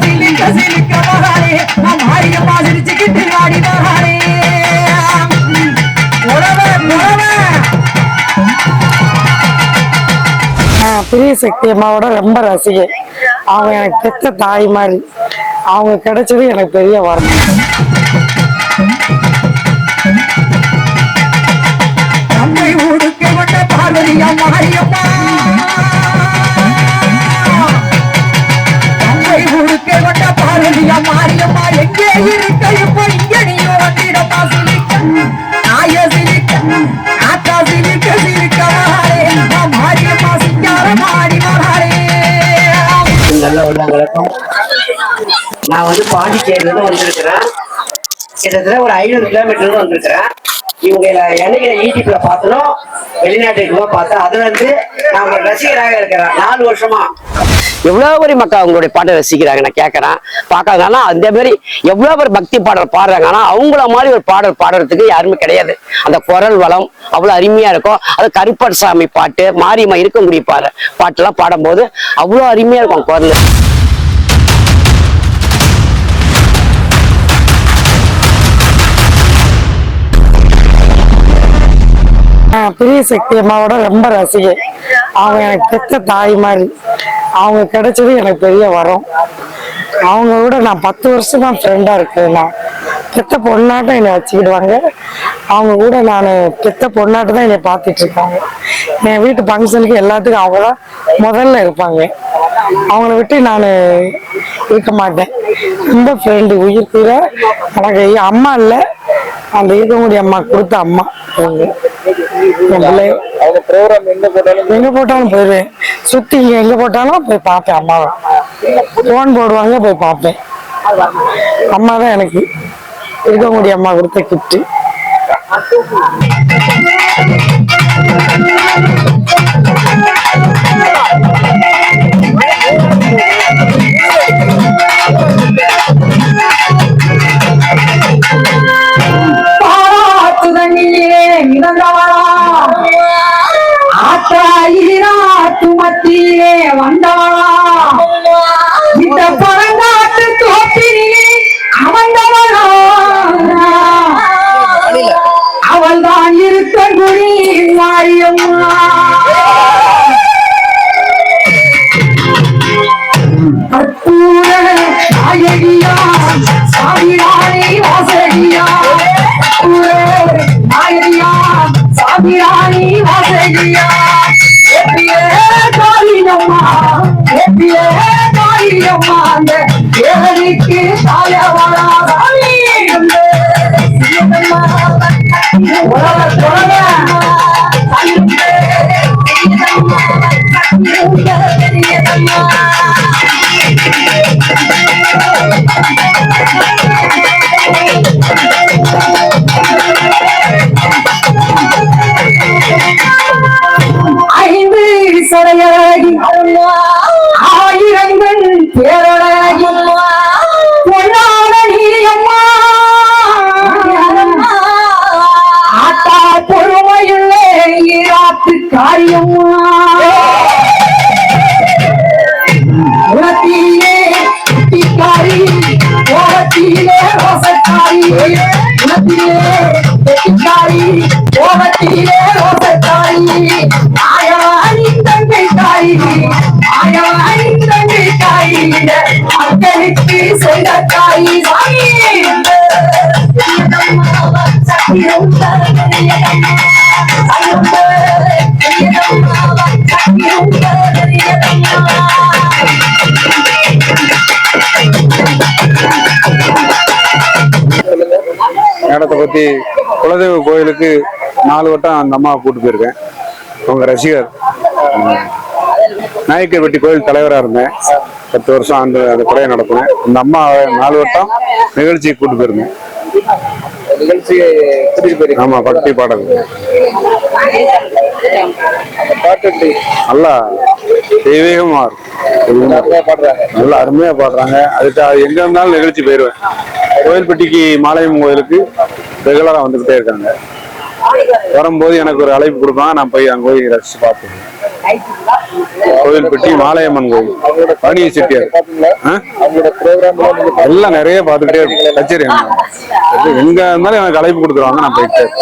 சிலிக்க மகாரே சிரிச்சுக்கிட்டு ஆடி மகாரே பிரிய சக்தி அம்மாவோட ரொம்ப ரசிகை. அவங்க எனக்கு பெத்த தாய் மாதிரி. அவங்க கிடைச்சது எனக்கு பெரிய வரம் நம்மை ஊருக்கு பார்வதியா மாரியம்மா கொண்ட பார்வதியா எங்கே இருக்க? இப்போ இங்க நீங்க வந்திடமா சிரிக்க நாய சிரிக்க ஆத்தா சிரிக்க சிரிக்க மகாரே மாரியம்மா சிங்கார மாடி மகாரே நல்ல உள்ளவங்களுக்கும் நான் வந்து பாண்டிச்சேரியில இருந்து வந்திருக்கிறேன். கிட்டத்தட்ட ஒரு ஐநூறு கிலோமீட்டர் வந்திருக்கிறேன். இவங்க என்னைக்கு யூடியூப்ல பார்த்தனும் வெளிநாட்டுக்கு பார்த்தா அதுல இருந்து நான் ரசிகராக இருக்கிறேன் நாலு வருஷமா எவ்வளவு பேர் மக்கள் அவங்களுடைய பாட்டை ரசிக்கிறாங்க நான் கேட்கறேன் பார்க்காங்க ஆனா அந்த மாதிரி எவ்வளவு பேர் பக்தி பாடல் பாடுறாங்க. ஆனா அவங்கள மாதிரி ஒரு பாடல் பாடுறதுக்கு யாருமே கிடையாது. அந்த குரல் வளம் அவ்வளவு அருமையா இருக்கும். அது கருப்பர் சாமி பாட்டு மாரியம்மா இருக்க முடிய பாட்டெல்லாம் பாடும்போது அவ்வளவு அருமையா இருக்கும் குரல். நான் பிரிய சக்தி அம்மாவோட ரொம்ப ரசிகை. அவங்க எனக்கு பெத்த தாய் மாதிரி. அவங்க கிடைச்சது எனக்கு பெரிய வரம். அவங்க கூட நான் பத்து வருஷம் தான் ஃப்ரெண்டாக இருக்கேன் நான். பெத்த பொண்ணாட்டம் என்னை வச்சுக்கிடுவாங்க. அவங்க கூட நான் பெத்த பொண்ணாட்டம் தான் என்னை பார்த்துட்டு இருக்காங்க. என் வீட்டு ஃபங்க்ஷனுக்கு எல்லாத்துக்கும் அவங்க தான் முதல்ல இருப்பாங்க. அவங்கள விட்டு நான் இருக்க மாட்டேன். ரொம்ப ஃப்ரெண்டு உயிர் கூட எனக்கு அம்மா இல்லை. அந்த இருக்கக்கூடிய அம்மா கொடுத்த அம்மா அவங்க. அவங்க ப்ரோக்ராம் எங்க போட்டாலும் எங்க போட்டாலும் போயிடுவேன் சுத்தி எங்க போட்டாலும் போய் பார்ப்பேன் அம்மாவை ஃபோன் போடுவாங்க போய் பார்ப்பேன். அம்மா தான் எனக்கு இருக்கக்கூடிய அம்மா கொடுத்த கிஃப்ட் பாராட்டு கற்பூர நாயகியா சாமிராணி வாசகியா கற்பூர நாயகியா சாமிராணி வாசகியா எப்பியே எப்பியே அந்த தேவனுக்கு தாயவளா ஐந்து சரையழகி ஆயிரங்கள் பேரழகி பொன்னான நீயம்மா ஆட்டா பொறுமையுள்ளே ஈராட்டு காரியம்மா. தாய் சாமி பத்தி குலதெய்வ கோயிலுக்கு நாலு வட்டம் அந்த அம்மாவை கூட்டு போயிருக்கேன். உங்க ரசிகர். நாயக்கர் நாயக்கர்பட்டி கோயில் தலைவராக இருந்தேன். பத்து வருஷம் அந்த அந்த கொடையை நடத்தினேன். அந்த அம்மா நாலு வட்டம் நிகழ்ச்சிக்கு கூட்டு போயிருந்தேன். நிகழ்ச்சி கூட்டிட்டு போயிருக்கீங்க. ஆமா பக்தி பாடல். நல்லா தெய்வீகமா இருக்கும். நல்லா அருமையா பாடுறாங்க. அதுக்கு அது எங்க இருந்தாலும் நிகழ்ச்சி போயிடுவேன் கோயில்பட்டிக்கு மாலையம் கோயிலுக்கு ரெகுலரா வந்துகிட்டே இருக்காங்க. வரும்போது எனக்கு ஒரு அழைப்பு கொடுப்பாங்க. நான் போய் அங்க போய் ரசிச்சு பார்ப்பேன். கோவில்பட்டி மாலையம்மன் கோவில். பழனியை செட்டியார். எல்லாம் நிறைய பார்த்துக்கிட்டே இருக்கும். கச்சேரி எங்க? இருந்தாலும் எனக்கு அழைப்பு கொடுக்குறாங்க நான் போயிட்டேன்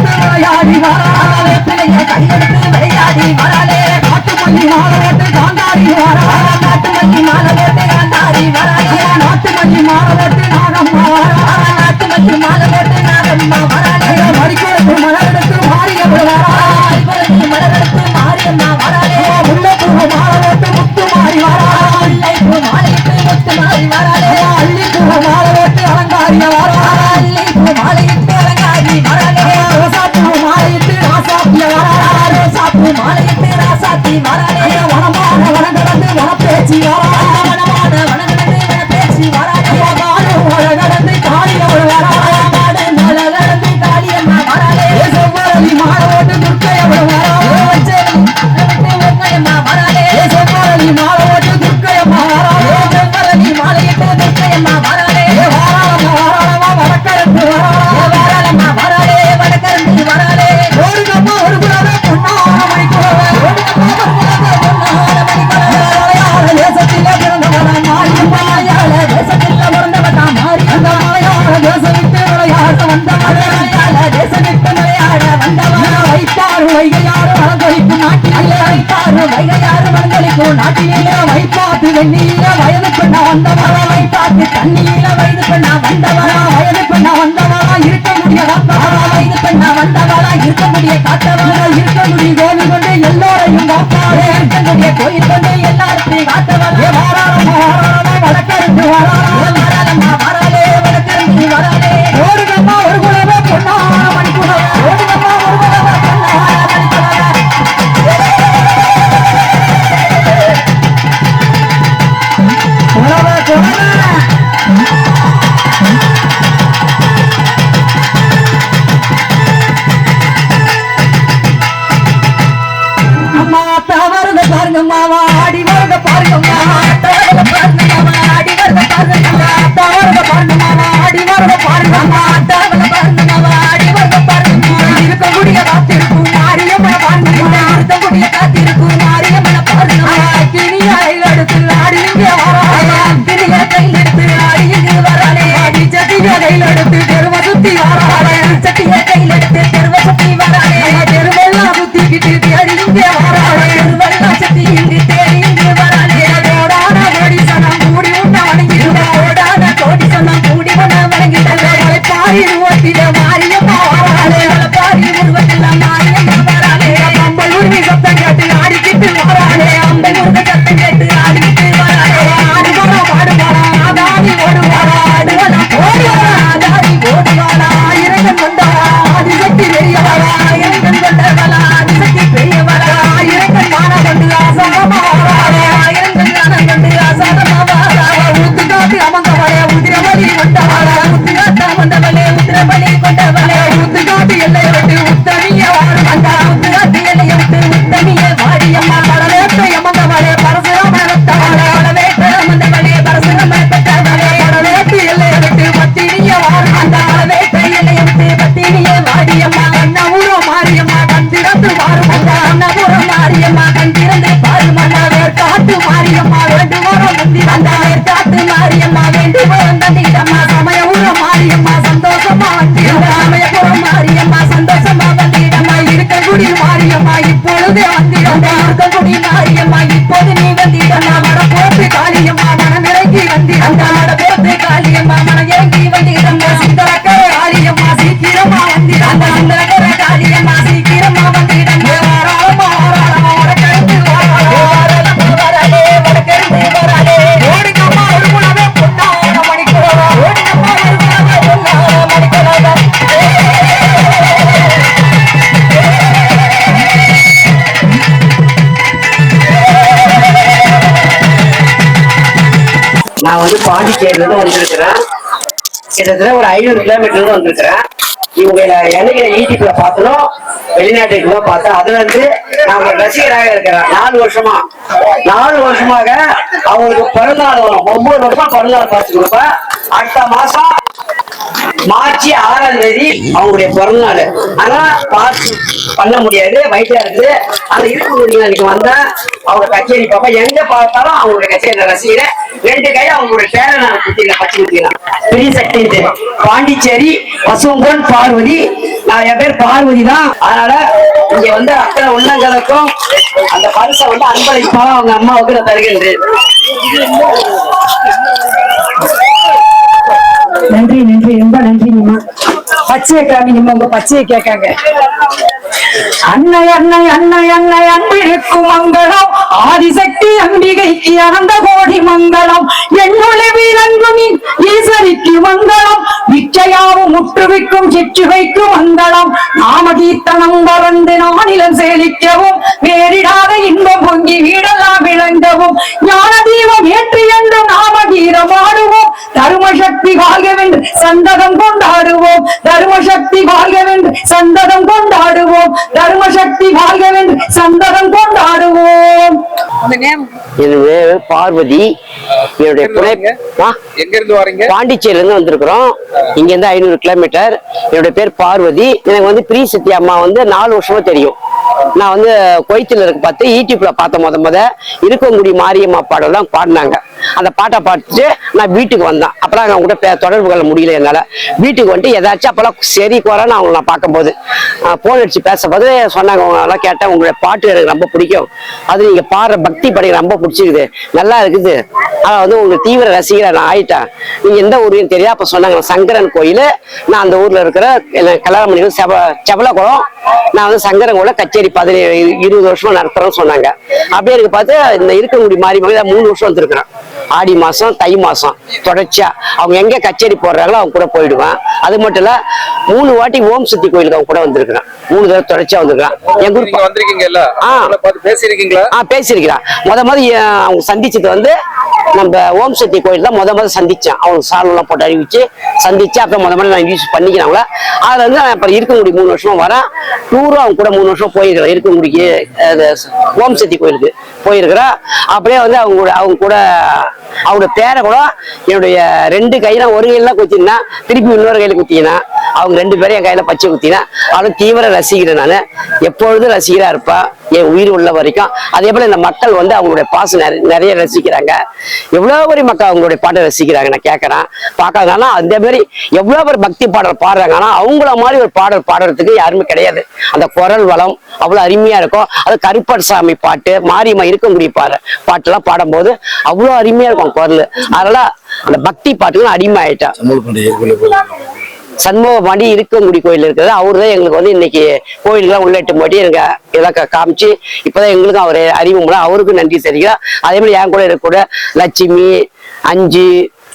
விளையாடி மாறாலே பிள்ளைய கையெடுத்து விளையாடி மாறாலே மாறி வரா Gracias. தண்ணியில வயலுக்கு நான் வந்தவளா? வைத்தாத்து தண்ணியில வயதுக்கு நான் வந்தவளா? வயலுக்கு நான் வந்தவளா? இருக்க முடிய வந்தவளா வயதுக்கு நான் இருக்க முடிய காத்தவளா? இருக்க முடிய கோவில் கொண்டு எல்லோரையும் கோயில் கொண்டு எல்லாருக்கும் நான் வந்து பாண்டிச்சேரியில இருந்து வந்திருக்கிறேன். கிட்டத்தட்ட ஒரு ஐநூறு கிலோமீட்டர் இருந்து வந்திருக்கிறேன். இவங்க என்னைக்கு யூடியூப்ல பார்த்தனும் வெளிநாட்டுக்கு தான் பார்த்தேன். அதுல இருந்து நான் ஒரு ரசிகராக இருக்கிறேன் நாலு வருஷமா நாலு வருஷமாக அவங்களுக்கு பிறந்தநாள் வரும். ஒன்பது வருஷமா பிறந்தநாள் பார்த்து கொடுப்பேன் அடுத்த மாசம் மார்ச் ஆறாம் தேதி அவங்களுடைய பிறந்தநாள். ஆனா பார்த்து பண்ண முடியாது வயிற்றா இருக்குது அந்த இருக்க அன்னைக்கு வந்தா அவங்க கச்சேரி பார்ப்பேன் எங்க பார்த்தாலும் அவங்களுடைய கச்சேரி நான் ரசிக்கிறேன். ரெண்டு கை அவங்களுடைய பேரை நான் குத்திக்கிறேன் பச்சை குத்திக்கிறேன் பெரிய சக்தி பாண்டிச்சேரி பசும்பொன் பார்வதி. நான் என் பேர் பார்வதி தான். அதனால இங்க வந்து அத்தனை உள்ளங்களுக்கும் அந்த பரிசை வந்து அன்பளிப்பாக அவங்க அம்மாவுக்கு நான் தருகின்றேன். நன்றி நன்றி. ரொம்ப நன்றிங்கம்மா பச்சையை காமிங்கம்மா உங்க பச்சையை கேட்காங்க. அன்னை அன்னை அன்னை அன்னை அன்பிற்கு மங்களம். ஆதிசக்தி அம்பிகைக்கு அனந்த கோடி மங்களம். என்னுளை வீரங்கும் ஈஸ்வரிக்கு மங்களம். நிச்சயாவும் முற்றுவிக்கும் சிற்றுகைக்கு மங்களம். நாமகீர்த்தனம் பறந்து நானிலம் சேலிக்கவும் வேறிடாத இன்பம் பொங்கி வீடெல்லாம் விளங்கவும் ஞான தீபம் ஏற்றி என்றும் நாமகீரம் ஆடுவோம். தருமசக்தி வாழ்கவென்று சந்ததம் கொண்டாடுவோம். தருமசக்தி வாழ்கவென்று சந்ததம் கொண்டாடுவோம். தருமசக்தி வாழ்கவென்று சந்ததம் கொண்டாடுவோம். பேரு பார்வதி என்னுடைய? எங்க இருந்து வரீங்க? பாண்டிச்சேரியில இருந்து வந்திருக்கிறோம். இங்க இருந்து ஐநூறு கிலோமீட்டர். என்னுடைய பேர் பார்வதி. எனக்கு வந்து பிரி சத்யா அம்மா வந்து நாலு வருஷமா தெரியும். நான் வந்து கொய்த்துல இருக்க பார்த்து யூடியூப்ல பார்த்த முத முத. இருக்கங்குடி மாரியம்மா பாடலாம் பாடினாங்க. அந்த பாட்டை பார்த்துட்டு நான் வீட்டுக்கு வந்தேன். அப்பெல்லாம் அவங்க கூட தொடர்பு கொள்ள முடியல என்னால. வீட்டுக்கு வந்துட்டு ஏதாச்சும் அப்பெல்லாம் சரி குறைன்னு அவங்கள நான் பார்க்கும்போது போன் அடிச்சு பேசும்போது சொன்னாங்க அவங்க கேட்டேன் உங்களுடைய பாட்டு எனக்கு ரொம்ப பிடிக்கும். அது நீங்க பாடுற பக்தி படை ரொம்ப பிடிச்சிருக்குது. நல்லா இருக்குது. அதை வந்து உங்களுக்கு தீவிர ரசிகரை நான் ஆயிட்டேன். நீங்க எந்த ஊருன்னு தெரியாது. அப்ப சொன்னாங்க சங்கரன் கோயில். நான் அந்த ஊர்ல இருக்கிற என்ன கல்யாணம் பண்ணி செவ செவலகுளம். நான் வந்து சங்கரன் கோயில கச்சேரி பதினேழு இருபது வருஷமா நடத்துறேன்னு சொன்னாங்க. அப்படியே எனக்கு பார்த்து இந்த இருக்கங்குடி மாறி மாதிரி மூணு வருஷம் வந்திருக்கிறேன். ஆடி மாசம் தை மாசம். தொடர்ச்சியா. அவங்க எங்க கச்சேரி போடுறாங்களோ அவங்க கூட போயிடுவேன். அது மட்டும் இல்ல மூணு வாட்டி ஓம் சக்தி கோயிலுக்கு அவங்க கூட வந்திருக்கிறேன். மூணு தடவை தொடர்ச்சியா வந்திருக்கிறேன். எங்க ஊர் நீங்க வந்திருக்கீங்கல்ல? ஆ. பேசியிருக்கீங்களா? ஆ பேசியிருக்கிறான். முத முத அவங்க சந்திச்சது வந்து நம்ம ஓம் சக்தி கோயில் தான் முத முத சந்திச்சேன். அவங்க சாலெல்லாம் போட்டு அறிவிச்சு சந்திச்சு அப்புறம் முத முத நான் யூஸ் பண்ணிக்கிறாங்களா. அதுல இருந்து நான் அப்புறம் இருக்கங்குடி மூணு வருஷமா வரேன். டூரும் அவங்க கூட மூணு வருஷம் போயிருக்கிறேன். இருக்கங்குடிக்கு அது ஓம் சக்தி கோயிலுக்கு போய் போயிருக்கிறோம் அப்படியே வந்து அவங்க கூட அவங்க கூட அவங்க பேரை கூட என்னுடைய ரெண்டு கையில ஒரு கையில குத்தினா திருப்பி இன்னொரு கையில குத்தினா. அவங்க ரெண்டு பேரும் என் கையில பச்சை குத்தினா அவளும் தீவிர ரசிக்கிறேன் நான். எப்பொழுதும் ரசிகரா இருப்பா. என் உயிர் உள்ள வரைக்கும். அதே போல இந்த மக்கள் வந்து அவங்களுடைய பாசம் நிறைய நிறைய ரசிக்கிறாங்க. எவ்வளவு பெரிய மக்கள் அவங்களுடைய பாட்டை ரசிக்கிறாங்க நான் கேட்கறேன் பார்க்காங்க ஆனா அதே மாதிரி எவ்வளவு பேர் பக்தி பாடல் பாடுறாங்க. ஆனா அவங்கள மாதிரி ஒரு பாடல் பாடுறதுக்கு யாருமே கிடையாது. அந்த குரல் வளம் அவ்வளவு அருமையா இருக்கும். அது கருப்பசாமி பாட்டு மாரியம்மா இருக்கக்கூடிய பாரு பாட்டெல்லாம் பாடும்போது அவ்வளவு அருமையா இருக்கும் குரல். அதனால அந்த பக்தி பாட்டுக்கு அடிமை ஆயிட்டேன் சண்முக பாண்டி இருக்கங்குடி கோயில் இருக்கிறது அவரு தான் எங்களுக்கு வந்து இன்னைக்கு கோயிலுக்குலாம் உள்ளிட்டு போட்டி எனக்கு இதெல்லாம் காமிச்சு இப்போதான் எங்களுக்கும் அவர் அறிமுகம் அவருக்கும் நன்றி தெரிவிக்கிறோம். அதே மாதிரி என் கூட இருக்கக்கூட லட்சுமி அஞ்சு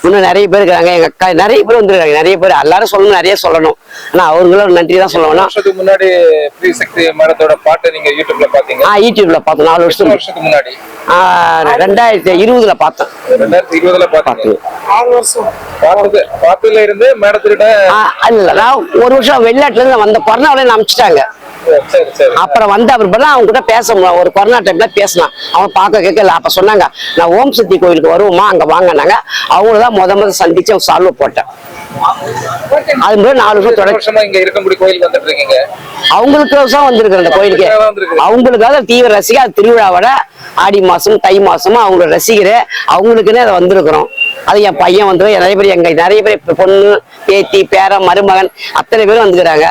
இன்னும் நிறைய பேர் இருக்காங்க. எங்க அக்கா நிறைய பேர் வந்துருக்காங்க. நிறைய பேர் எல்லாரும் சொல்லணும் நிறைய சொல்லணும். ஆனா அவங்களும் நன்றி தான் சொல்லணும். வருஷத்துக்கு முன்னாடி ஸ்ரீ சக்தி மேடத்தோட பாட்டை நீங்க யூடியூப்ல பாத்தீங்க ஆஹ் யூடியூப்ல பார்த்தோம். நாலு வருஷம் வருஷத்துக்கு முன்னாடி. ஆஹ் ரெண்டாயிரத்தி இருபதுல பார்த்தேன் ரெண்டாயிரத்தி இருபதுல பாத்தீங்க பார்த்தது. பார்த்ததுல இருந்து மேடத்திட்ட ஆஹ் இல்ல நான் ஒரு வருஷம் வெளிநாட்டுல இருந்து வந்த கொரோனாவில அனுப்பிச்சிட்டாங்க அப்புறம் வந்து அவர் பண்ண அவங்க கூட பேச ஒரு கொரோனா டைம்ல பேசினான். அவன் பார்க்க கேட்கல அப்ப சொன்னாங்க நான் ஓம் சக்தி கோயிலுக்கு வருவோமா? அங்க வாங்கினாங்க அவங்கள தான் முத முத சந்திச்சு அவன் சால்வ் போட்டேன். அது மாதிரி நாலு வருஷம் எத்தனை தொடர்ச்சி. வருஷமா இங்க இருக்கக்கூடிய கோயிலுக்கு வந்துட்டு இருக்கீங்க? அவங்களுக்கு தான் அந்த கோயிலுக்கு. அவங்களுக்காக தீவிர ரசிகர். அது திருவிழாவோட ஆடி மாசம் தை மாசமும் அவங்க ரசிகர். அவங்களுக்குன்னே அதை வந்திருக்கிறோம். அது என் பையன் வந்து நிறைய பேர் எங்க நிறைய பேர் பொண்ணு பேத்தி பேரன் மருமகன் அத்தனை பேரும் வந்துக்கிறாங்க.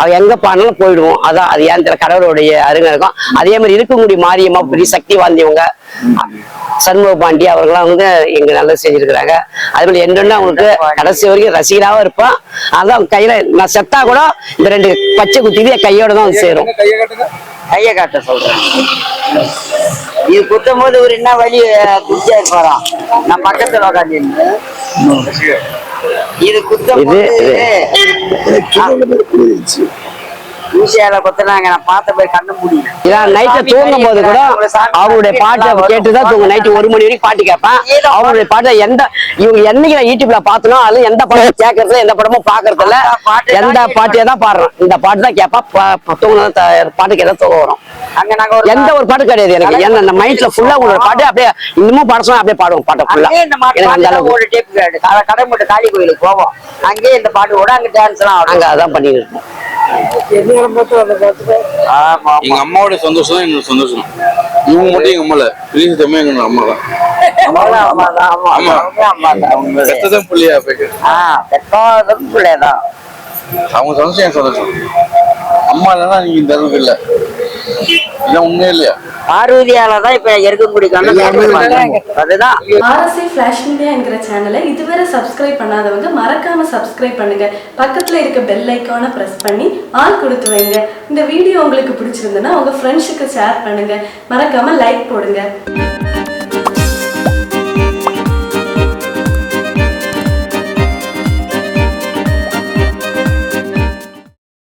அவ எங்க பாடினாலும் போயிடுவோம். அதான் அது ஏன் தெரியல கடவுளுடைய அருங்க இருக்கும். அதே மாதிரி இருக்கக்கூடிய மாரியம்மா பெரிய சக்தி வாழ்ந்தவங்க சண்முக பாண்டி அவர்கள்லாம் வந்து எங்க நல்லா செஞ்சிருக்கிறாங்க. அதே மாதிரி என்னென்ன அவங்களுக்கு கடைசி வரைக்கும் ரசிகராகவும் இருப்பான். அதான் கையில நான் செத்தா கூட இந்த ரெண்டு பச்சை குத்திட்டு கையோட தான் வந்து சேரும். கையை கைய காட்ட சொல்றேன். இது குத்தும் போது ஒரு என்ன வழி குச்சியா இருப்பாராம் நான் பக்கத்துல உட்காந்து இது குத்தும் இது, ஊசியால குத்துனாங்க. நான் பார்த்த போய் கண்ணு முடியும் இதான் நைட்ல தூங்கும் போது கூட அவங்களுடைய பாட்டை கேட்டுதான் தூங்கும். நைட்டு ஒரு மணி வரைக்கும் பாட்டு கேட்பேன். அவங்களுடைய பாட்டை எந்த இவங்க என்னைக்கு நான் யூடியூப்ல பார்த்தனோ அது எந்த படமும் கேட்கறது எந்த படமும் பாக்குறது இல்ல எந்த பாட்டியே தான் பாடுறேன். இந்த பாட்டு தான் கேட்பா தூங்கினா பாட்டு கேட்டா தூக்கம் வரும். எந்த ஒரு பாட்டு கிடையாது எனக்கு. ஏன்னா அந்த மைண்ட்ல ஃபுல்லா உங்களோட பாட்டு அப்படியே இன்னமும் பாட சொன்னா அப்படியே பாடுவோம் பாட்டை ஃபுல்லா எனக்கு அந்த அளவுக்கு ஒரு டேப் மட்டும் காளி கோயிலுக்கு போவோம். அங்கேயே இந்த பாட்டு கூட அங்க டான்ஸ் எல்லாம் அங்க அதான் பண்ணிட்டு இருக்கோம். ஆமா எங்க அம்மாவோட சந்தோஷம் தான் எங்களுக்கு சந்தோஷம். இவங்க மட்டும் எங்க அம்மால. பெரிய சத்தமே எங்க அம்மா தான். பெத்ததான் பிள்ளையா போயிட்டு. ஆஹ் பெற்றோரும் பிள்ளைதான். அவங்க சந்தோஷம் என் சந்தோஷம். அம்மா இல்லைன்னா நீங்க இந்த அளவுக்கு இல்ல. பார்வதியால தான் இப்ப எருக்கங்குடி கண்ணு அதுதான். ஆர்எஸ்ஐ ஃபிளாஷ் மீடியா என்கிற சேனலை இதுவரை சப்ஸ்கிரைப் பண்ணாதவங்க மறக்காம சப்ஸ்கிரைப் பண்ணுங்க. பக்கத்துல இருக்க பெல் ஐக்கானை பிரஸ் பண்ணி ஆல் கொடுத்து வைங்க. இந்த வீடியோ உங்களுக்கு பிடிச்சிருந்ததுன்னா உங்க ஃப்ரெண்ட்ஸுக்கு ஷேர் பண்ணுங்க. மறக்காம லைக் போடுங்க.